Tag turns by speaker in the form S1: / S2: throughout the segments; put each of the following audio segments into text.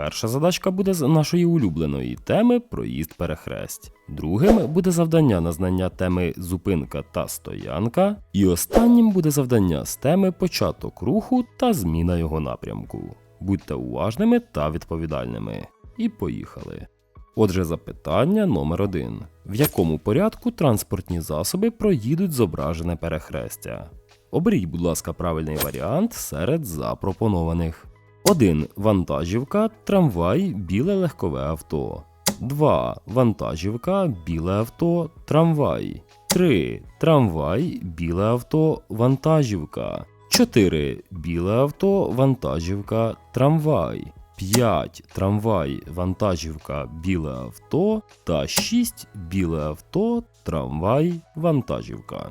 S1: Перша задачка буде з нашої улюбленої теми проїзд перехресть. Другим буде завдання на знання теми зупинка та стоянка. І останнім буде завдання з теми початок руху та зміна його напрямку. Будьте уважними та відповідальними. І поїхали. Отже, запитання номер 1 В якому порядку транспортні засоби проїдуть зображене перехрестя? Оберіть, будь ласка, правильний варіант серед запропонованих. 1. Вантажівка, трамвай, біле легкове авто. 2. Вантажівка, біле авто, трамвай. 3. Трамвай, біле авто, вантажівка. 4. Біле авто, вантажівка, трамвай. 5. Трамвай, вантажівка, біле авто. Та 6. Біле авто, трамвай, вантажівка.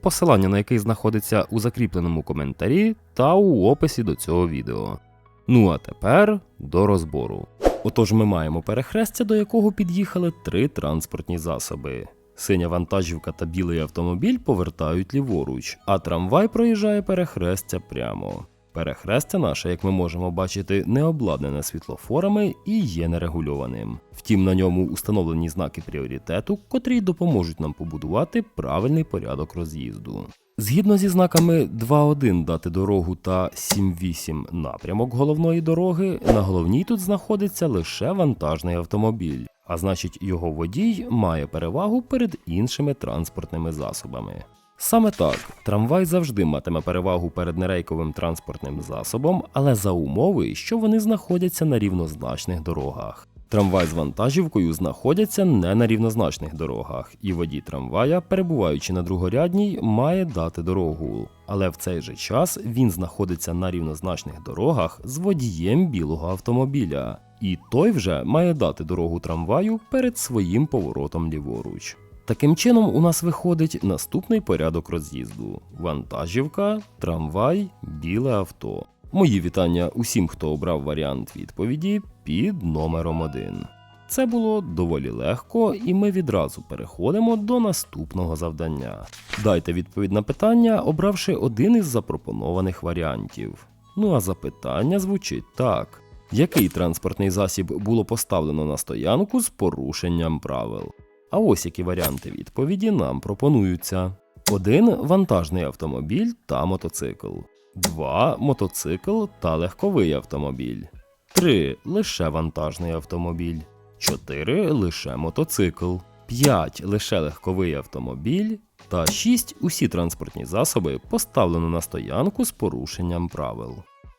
S1: посилання на який знаходиться у закріпленому коментарі та у описі до цього відео. Ну а тепер до розбору. Отож, ми маємо перехрестя, до якого під'їхали три транспортні засоби. Синя вантажівка та білий автомобіль повертають ліворуч, а трамвай проїжджає перехрестя прямо. Перехрестя наше, як ми можемо бачити, не обладнане світлофорами і є нерегульованим. Втім, на ньому установлені знаки пріоритету, котрі допоможуть нам побудувати правильний порядок роз'їзду. Згідно зі знаками 2.1 дати дорогу та 7.8 напрямок головної дороги, на головній тут знаходиться лише вантажний автомобіль, а значить його водій має перевагу перед іншими транспортними засобами. Саме так, трамвай завжди матиме перевагу перед нерейковим транспортним засобом, але за умови, що вони знаходяться на рівнозначних дорогах. Трамвай з вантажівкою знаходяться не на рівнозначних дорогах, і водій трамвая, перебуваючи на другорядній, має дати дорогу. Але в цей же час він знаходиться на рівнозначних дорогах з водієм білого автомобіля, і той вже має дати дорогу трамваю перед своїм поворотом ліворуч. Таким чином, у нас виходить наступний порядок роз'їзду: вантажівка, трамвай, біле авто. Мої вітання усім, хто обрав варіант відповіді під номером 1. Це було доволі легко, і ми відразу переходимо до наступного завдання. Дайте відповідь на питання, обравши один із запропонованих варіантів. Ну а запитання звучить так: який транспортний засіб було поставлено на стоянку з порушенням правил? А ось які варіанти відповіді нам пропонуються: 1. Вантажний автомобіль та мотоцикл. 2. Мотоцикл та легковий автомобіль. 3. Лише вантажний автомобіль. 4. Лише мотоцикл. 5. Лише легковий автомобіль. Та 6. Усі транспортні засоби поставлено на стоянку з порушенням правил.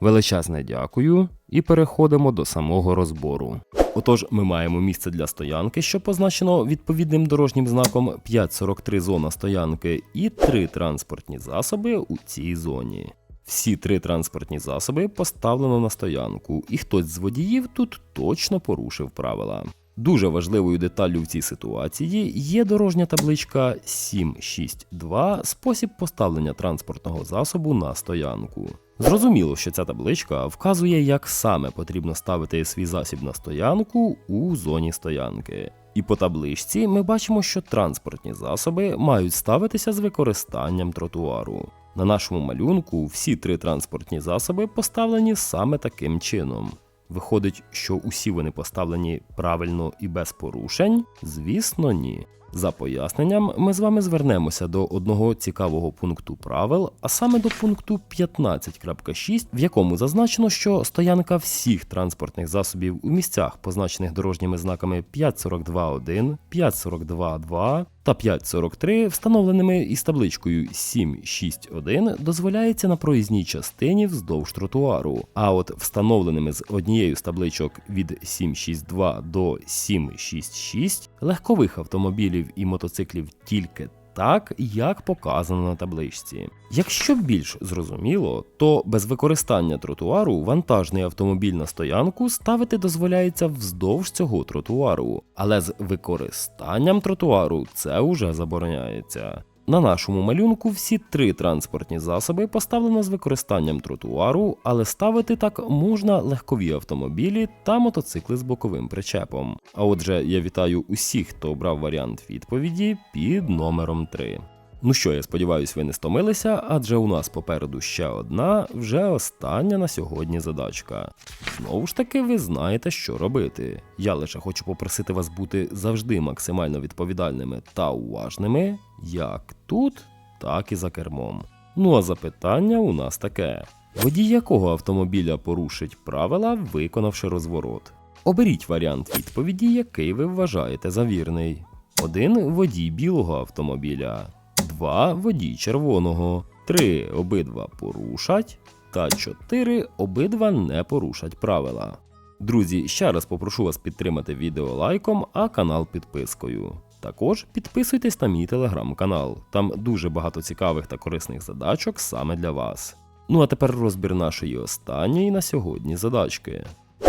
S1: Величезне дякую і переходимо до самого розбору. Отож, ми маємо місце для стоянки, що позначено відповідним дорожнім знаком 543 зона стоянки, і три транспортні засоби у цій зоні. Всі три транспортні засоби поставлено на стоянку, і хтось з водіїв тут точно порушив правила. Дуже важливою деталлю в цій ситуації є дорожня табличка 762 спосіб поставлення транспортного засобу на стоянку. Зрозуміло, що ця табличка вказує, як саме потрібно ставити свій засіб на стоянку у зоні стоянки. І по табличці ми бачимо, що транспортні засоби мають ставитися з використанням тротуару. На нашому малюнку всі три транспортні засоби поставлені саме таким чином. Виходить, що усі вони поставлені правильно і без порушень? Звісно, ні. За поясненням, ми з вами звернемося до одного цікавого пункту правил, а саме до пункту 15.6, в якому зазначено, що стоянка всіх транспортних засобів у місцях, позначених дорожніми знаками 542.1, 542.2 та 5.43, встановленими із табличкою 7.6.1, дозволяється на проїзній частині вздовж тротуару. А от встановленими з однією з табличок від 7.6.2 до 7.6.6 легкових автомобілів і мотоциклів тільки так, як показано на табличці. Якщо більш зрозуміло, то без використання тротуару вантажний автомобіль на стоянку ставити дозволяється вздовж цього тротуару, але з використанням тротуару це уже забороняється. На нашому малюнку всі три транспортні засоби поставлено з використанням тротуару, але ставити так можна легкові автомобілі та мотоцикли з боковим причепом. А отже, я вітаю усіх, хто обрав варіант відповіді під номером 3. Ну що, я сподіваюся, ви не стомилися, адже у нас попереду ще одна, вже остання на сьогодні задачка. Знову ж таки, ви знаєте, що робити. Я лише хочу попросити вас бути завжди максимально відповідальними та уважними, як тут, так і за кермом. Ну а запитання у нас таке: водій якого автомобіля порушить правила, виконавши розворот? Оберіть варіант відповіді, який ви вважаєте за вірний. 1 водій білого автомобіля, 2 водій червоного, 3 обидва порушать, та 4 обидва не порушать правила. Друзі, ще раз попрошу вас підтримати відео лайком, а канал підпискою. Також підписуйтесь на мій телеграм-канал, там дуже багато цікавих та корисних задачок саме для вас. Ну а тепер розбір нашої останньої на сьогодні задачки.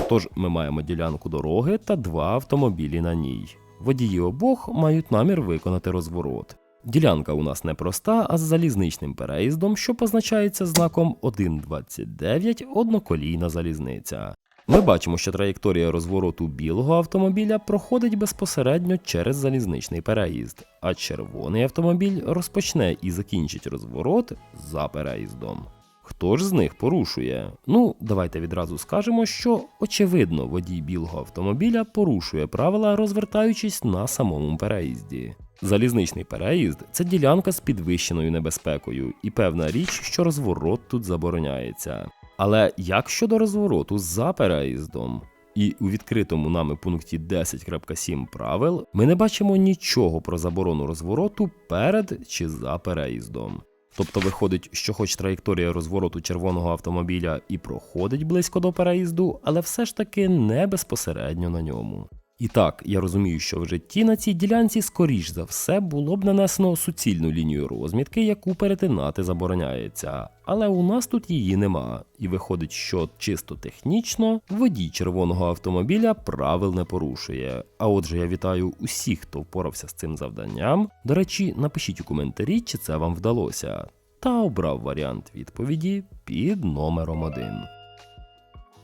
S1: Тож ми маємо ділянку дороги та два автомобілі на ній. Водії обох мають намір виконати розворот. Ділянка у нас не проста, а з залізничним переїздом, що позначається знаком 1.29 одноколійна залізниця. Ми бачимо, що траєкторія розвороту білого автомобіля проходить безпосередньо через залізничний переїзд, а червоний автомобіль розпочне і закінчить розворот за переїздом. Хто ж з них порушує? Ну, давайте відразу скажемо, що очевидно водій білого автомобіля порушує правила, розвертаючись на самому переїзді. Залізничний переїзд це ділянка з підвищеною небезпекою, і певна річ, що розворот тут забороняється. Але як щодо розвороту за переїздом? І у відкритому нами пункті 10.7 правил ми не бачимо нічого про заборону розвороту перед чи за переїздом. Тобто виходить, що хоч траєкторія розвороту червоного автомобіля і проходить близько до переїзду, але все ж таки не безпосередньо на ньому. І так, я розумію, що в житті на цій ділянці, скоріш за все, було б нанесено суцільну лінію розмітки, яку перетинати забороняється. Але у нас тут її нема, і виходить, що чисто технічно водій червоного автомобіля правил не порушує. А отже, я вітаю усіх, хто впорався з цим завданням. До речі, напишіть у коментарі, чи це вам вдалося, та обрав варіант відповіді під номером 1.